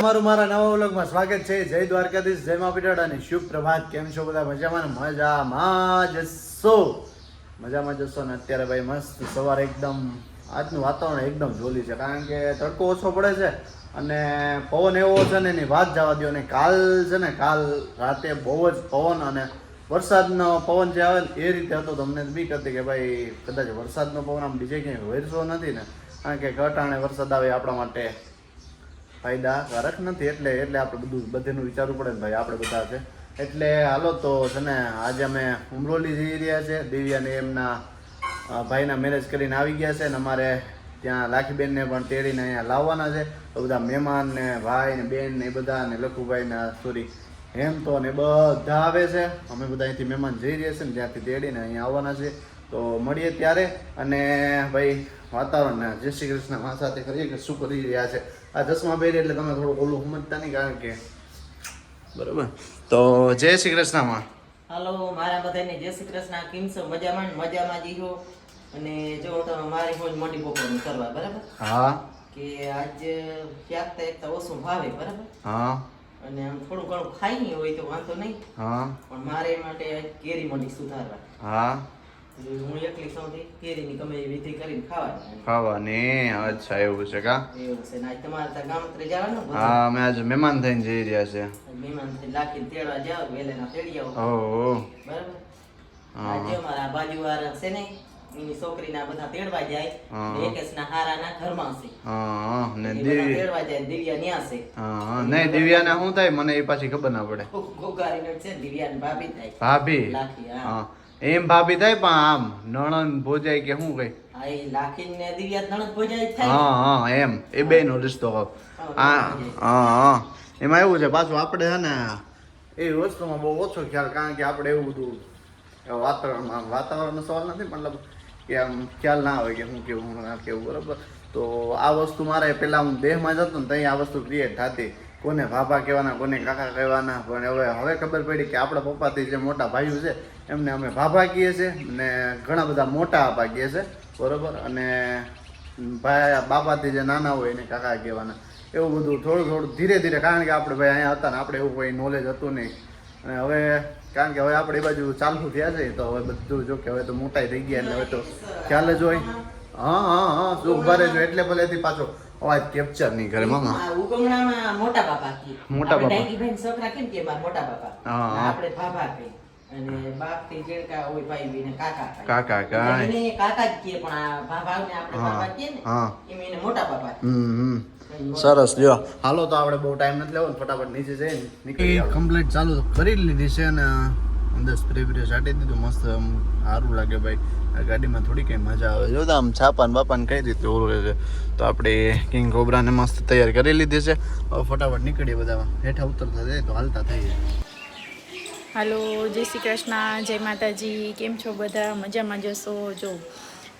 તમારું મારા નવા વ્લોગમાં સ્વાગત છે. જય દ્વારકાધીશ, જય મા પીટાડ અને શુભ પ્રભાત. કેમ છો બધા? મજામાં મજામાં જશો મજામાં જશો ને? અત્યારે ભાઈ મસ્ત સવારે એકદમ આજનું વાતાવરણ એકદમ જોલી છે. કારણ કે તડકો ઓછો પડે છે અને પવન એવો છે ને એની વાત જવા દો ને કાલ છે ને, કાલ રાતે બહુ જ પવન અને વરસાદનો પવન જે આવે એ રીતે હતો. તમને બીક હતી કે ભાઈ કદાચ વરસાદનો પવન આમ બીજે ક્યાંય વરસો નથી ને? કારણ કે ઘટાણે વરસાદ આવે આપણા માટે ફાયદાકારક નથી. એટલે એટલે આપણે બધું, બધેનું વિચારવું પડે ને ભાઈ, આપણે બધા છે. એટલે હાલો તો છે ને, આજે અમે ઉમરોલી જઈ રહ્યા છે. દિવ્યાને એમના ભાઈના મેરેજ કરીને આવી ગયા છે ને અમારે ત્યાં લાખીબેનને પણ તેડીને અહીંયા લાવવાના છે. તો બધા મહેમાન ને ભાઈ ને બેન ને એ બધા ને લખુભાઈ ને, સોરી હેમ તો ને બધા આવે છે. અમે બધા અહીંથી મહેમાન જઈ રહ્યા છે ને ત્યાંથી તેડીને અહીંયા આવવાના છે. તો મળીએ ત્યારે. અને ભાઈ, વાતાવરણ જય શ્રી કૃષ્ણ. મા સાથે કરીએ કે શું કરી રહ્યા છે? આ ચશ્મા પહેરે એટલે તમે થોડું ઓલું સમજતા નહીં કારણ કે બરોબર. તો જય શ્રી કૃષ્ણમાં. હાલો મારા બધાને જય શ્રી કૃષ્ણ. કેમ છો? મજામાં ને? મજામાં જીવો અને જો તમે મારી હોય મોટી બપોરની કરવા બરાબર? હા. કે આજ ક્યાંક તો એક તો ઓછું ભાવે બરાબર? હા. અને આમ થોડું ઘણું ખાઈ હોય તો વાંધો નહીં. હા. પણ મારે એ માટે કેરી મોડી સુધારવા. હા. હું એકલી સૌથી કેરીની ગમે એ વિધિ કરીને ખાવાની. ખાવાની અચ્છા એવું છે કા? એવું છે ને તમારે ત્યાં ગામત્રે જવાનું હા અમે આજે મહેમાન થઈને જઈ રહ્યા છે મહેમાન થઈ લાખીને તેડવા જાઓ વેલેના તેડી આવો ઓહો. બરાબર? આજે અમારા બાજુવાળા છે ને એની છોકરીના બધા તેડવા જાય. એકેશના હારાના ઘરમાં છે. હા ને એ તેડવા જાય દિવ્યા ન્યા છે. હા નહીં દિવ્યાને શું થાય? મને એ પાછી ખબર ના પડે. ગોગારીને છે ને દિવ્યાની ભાભી થાય. ભાભી? લાખી હા. હા. એમ ભાભી થાય પણ આમ નણંદ ભોજાય કે શું કઈ? હા હા હા એમ. એ બે નો રિશ્તો. હા હા. એમાં એવું છે પાછું આપણે છે ને એ વસ્તુમાં બહુ ઓછો ખ્યાલ કારણ કે આપણે એવું બધું વાતાવરણમાં વાતાવરણનો સવાલ નથી મતલબ કે આમ ખ્યાલ ના આવે કે હું કેવું હું ના કેવું બરાબર? તો આ વસ્તુ મારે પહેલાં હું દેહમાં જતો ને ત્યાં આ વસ્તુ ક્રિએટ થતી. કોને ભાભા કહેવાના કોને કાકા કહેવાના પણ હવે હવે ખબર પડી કે આપણા પપ્પાથી જે મોટા ભાઈઓ છે એમને અમે ભાભા કહીએ છીએ અને ઘણા બધા મોટા આપા કહીએ છીએ બરોબર? અને ભાઈ બાપાથી જે નાના હોય એને કાકા કહેવાના. એવું બધું થોડું થોડું ધીરે ધીરે કારણ કે આપણે ભાઈ અહીંયા હતા ને આપણે એવું કોઈ નોલેજ હતું નહીં. અને હવે કારણ કે હવે આપણે એ બાજુ ચાલુ થયા છે તો હવે બધું જો કે હવે તો મોટા થઈ ગયા એટલે હવે તો ખ્યાલ જ હોય. હા હા હા શું ઊભા રહેજો એટલે ભલેથી પાછો અવાજ કેપ્ચર નહીં કરે મામા. ઉગમણામાં મોટા બાપા મોટા બાપા. ડાયગીભાઈના છોકરા કેમ કે મોટા બાપા? હા, આપણે બાબા અને બાપથી જેડકા હોય ભાઈ બેને કાકા. કાકા એને કાકા જ કહે પણ આ ભાભાને આપણે હા, બાપા કહે ને હા. એમ એને મોટા બાપા હમ હમ. સરસ લ્યો. હાલો તો આપણે બહુ ટાઈમ નથી લેવો ને ફટાફટ નીચે જઈને નીકળી કમ્પ્લીટ ચાલુ કરી લીધી છે અને અંદર સ્પ્રે બ્રે છાંટી દીધું. મસ્ત આમ સારું લાગે ભાઈ. આ ગાડીમાં થોડી કઈ મજા આવે. જો આમ છાપાન બાપાન કઈ રીતે ઓલું રહે છે. તો આપણે કિંગ કોબરાને મસ્ત તૈયાર કરી લીધી છે. હવે ફટાફટ નીકળીએ બધા હેઠા ઉતરતા જાય તો હાલતા થઈએ. હાલો, જય શ્રી કૃષ્ણ, જય માતાજી, કેમ છો બધા? મજામાં જશો જો,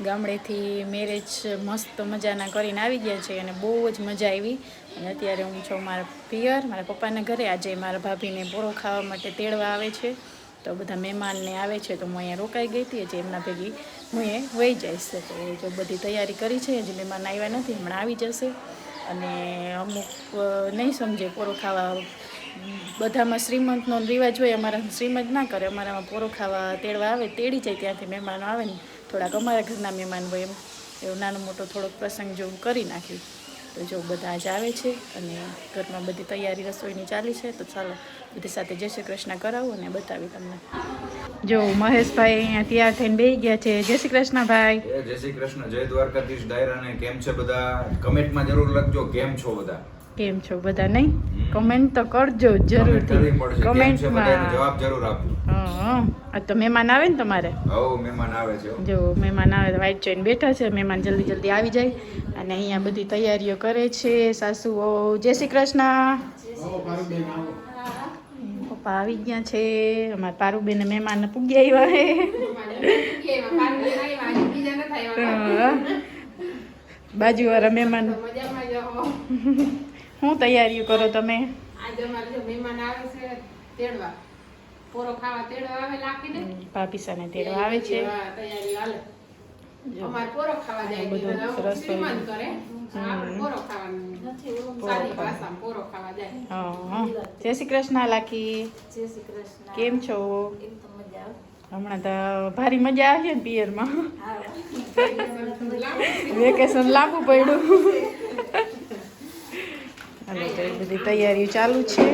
ગામડેથી મેરેજ મસ્ત મજાના કરીને આવી ગયા છે અને બહુ જ મજા આવી. અને અત્યારે હું છું મારા પિયર, મારા પપ્પાના ઘરે. આજે મારા ભાભીને પોરો ખાવા માટે તેડવા આવે છે. તો બધા મહેમાનને આવે છે, તો હું અહીંયા રોકાઈ ગઈ હતી. હજી એમના ભેગી હું એ વહી જઈશ. તો જો બધી તૈયારી કરી છે, હજી મહેમાન આવ્યા નથી, હમણાં આવી જશે. અને અમુક નહીં સમજે પોરો ખાવા બધામાં શ્રીમંતનો રિવાજ હોય, અમારા શ્રીમંત ના કરે. અમારામાં પોરો ખાવા, તેડવા આવે, તેડી જાય ત્યાંથી મહેમાનો આવે ને. થોડાક અમારા ઘરના મહેમાન હોય એમ. એવો નાનો મોટો થોડોક પ્રસંગ જેવું કરી નાખ્યું તો જો બધા આજે આવે છે અને ઘરમાં બધી તૈયારી રસોઈની ચાલી છે, તો ચાલો બધી સાથે જય શ્રી કૃષ્ણ કરાવું અને બતાવી તમને. જો મહેશભાઈ અહીંયા તૈયાર થઈને બેસી ગયા છે. જય શ્રી કૃષ્ણ ભાઈ જય શ્રી કૃષ્ણ. જય દ્વારકાધીશ. ડાયરાને કેમ છે બધા? કમેન્ટમાં જરૂર લખજો, કેમ છો બધા? કેમ છો બધા નહીં કમેન્ટ તો કરજો જરૂરથી. કમેન્ટમાં જવાબ જરૂર આપજો. હા આ તો મહેમાન આવે ને તમારે? મહેમાન આવે છે જો મહેમાન આવે તો વાઈટ ચેન બેઠા છે. મહેમાન જલ્દી જલ્દી આવી જાય. અને અહીંયા બધી તૈયારીઓ કરે છે. સાસુઓ જય શ્રી કૃષ્ણ. પપ્પા આવી ગયા છે. અમારા પારુબેન મહેમાન પૂગી આવ્યા હે. હા. બાજુવાળા મહેમાન. શું તૈયારીઓ કરો તમે? આજે અમારે જો મહેમાન આવે છે તેડવા. પોરો ખાવા તેડવા આવે લાખીને. પાપીસાને તેડવા આવે છે. તૈયારી હાલે. અમાર પોરો ખાવા જાય બધું સરસ શ્રીમંત કરે. આપણે પોરો ખાવાનું. પોરો ખાવા. જાય. જય શ્રી કૃષ્ણ લાખી. કેમ છો? હમણાં તો ભારી મજા આવી ને પિયરમાં. વેકેશન લાંબુ પડ્યું. તો બધી તૈયારીઓ ચાલુ છે.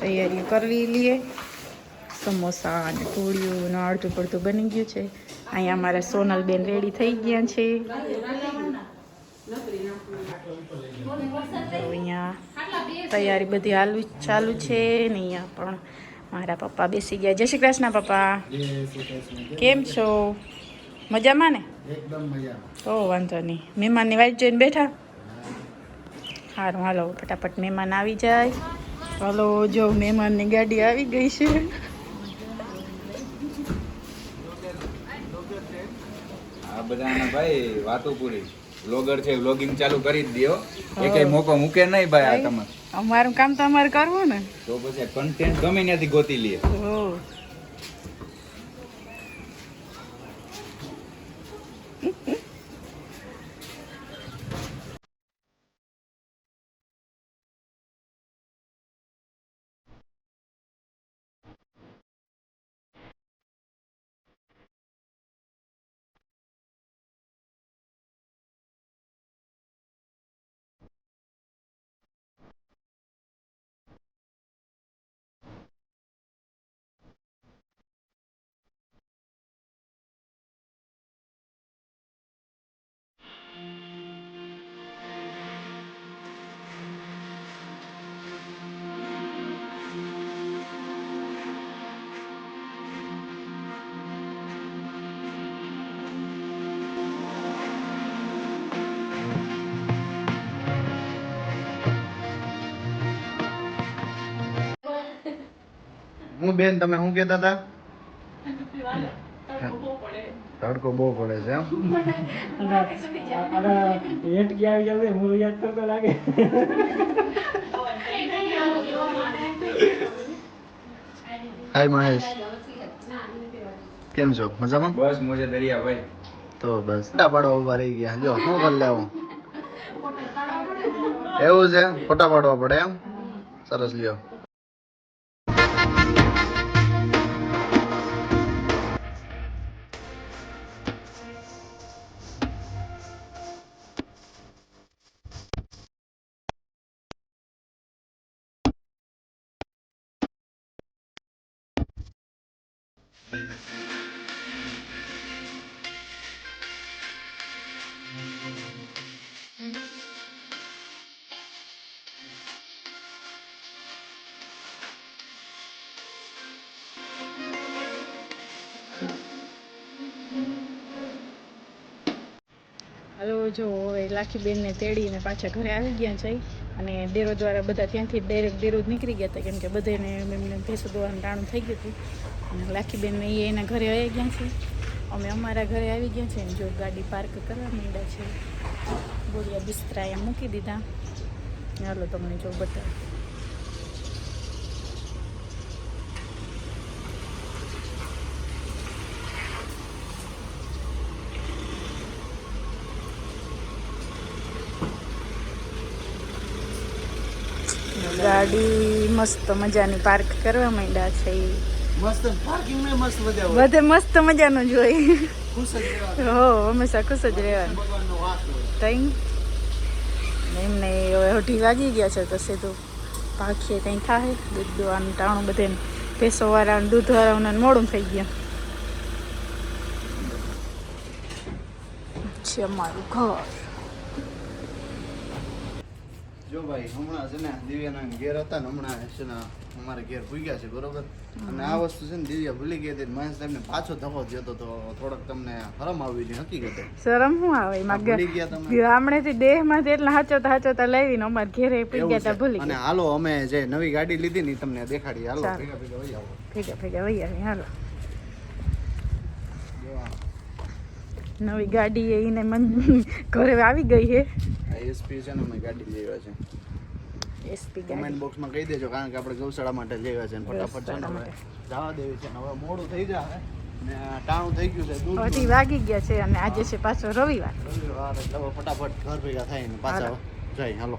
તૈયારીઓ કરવી લઈએ સમોસા અને પૂળીઓ ને અડધું પડતું બની ગયું છે. અહીંયા અમારા સોનલબેન રેડી થઈ ગયા છે. અહીંયા તૈયારી બધી હાલુ ચાલુ છે ને અહીંયા પણ મારા પપ્પા બેસી ગયા. જય શ્રી કૃષ્ણ પપ્પા. કેમ છો? મજામાં ને? એકદમ મજા ઓ વાંધો નહીં. મહેમાનની વાઈટ જોઈને બેઠા? સારું હાલો ફટાફટ મહેમાન આવી જાય. હાલો જો મહેમાનની ગાડી આવી ગઈ છે. આ બધાના ભાઈ વાતો પૂરી. વ્લોગર છે વ્લોગિંગ ચાલુ કરી જ દ્યો. એકેય મોકો મૂકે નહીં ભાઈ આ તમારે. અમારું કામ તો અમારે કરવું ને. તો પછી કન્ટેન્ટ ગમે ત્યાંથી ગોતી લઈએ હું બેન તમે શું કહેતા હતા? તડકો બહુ પડે છે એમ? હાય મહેશ. કેમ છો? મજામાં? બસ મોજે દરિયા ભાઈ. તો બસ. ફોટા પાડવા ઊભા રહી ગયા. જો શું કરી લેવું એવું છે? ફોટા પાડવા પડે એમ? સરસ લ્યો. જો હવે લાખીબેનને તેડીને પાછા ઘરે આવી ગયા છે. અને ડેરો દ્વારા બધા ત્યાંથી ડાયરેક્ટ ડેરો જ નીકળી ગયા હતા, કેમ કે બધાને એમને ભેંસો દોવાનું ટાણું થઈ ગયું હતું. અને લાખીબેન એ એના ઘરે આવી ગયા છે. અમે અમારા ઘરે આવી ગયા છે જો ગાડી પાર્ક કરવા માંડ્યા છે. બોરિયા બિસ્તરા મૂકી દીધા. ચાલો તમને જો બતાવું. ગાડી મસ્ત મજાની પાર્ક કરવા માંડ્યા છે મસ્ત પાર્કિંગ મસ્ત બધા બધે મસ્ત મજાનું જોઈ ખુશ જ. હો હંમેશા ખુશ જ રહેવાનું. તઈ? એમને હવે અઢી વાગી ગયા છે તો સીધું પાખીએ કંઈ થાય. દૂધ દોવાનું ટાણું બધે ભેંસોવાળા દૂધવાળાઓને મોડું થઈ ગયા. છે અમારું ઘર. જો ભાઈ હમણાં છે ને દિવ્યાના ઘેર હતા ને હમણાં છે ને અમારે ઘેર ભૂગ્યા છે બરોબર? અને આ વસ્તુ છે ને દિવ્યા ભૂલી ગઈ હતી મહેશ સાહેબને પાછો ધક્કો જતો તો થોડોક તમને હરમ આવી હતી હકીકતે. શરમ શું આવે? એમાં ભૂલી ગયા તમે. ગામડેથી દેહમાંથી એટલા હાચોતા હાચોતા લાવીને અમારે ઘેરે પી ગયા તા ભૂલી અને હાલો અમે જે નવી ગાડી લીધી ને તમને દેખાડી. હાલો ભેગા ભેગા વહી આવો. ભેગા ભેગા વહી આવી હાલો જો આ નવી ગાડી એને મન ઘરે આવી ગઈ છે એસપી છે ને અમે ગાડી લેવા છે. એસપી કમેન્ટ બોક્સમાં કહી દેજો કારણ કે આપણે ગૌશાળા માટે લેવા છે ને ફટાફટ છે ને જવા દેવી છે ને હવે મોડું થઈ જાય ને ટાણું થઈ ગયું છે દૂધ વાગી ગયા છે અને આજે છે પાછો રવિવાર. રવિવાર એટલે ફટાફટ ઘર ભેગા થઈને પાછા હાલો. જઈ હાલો.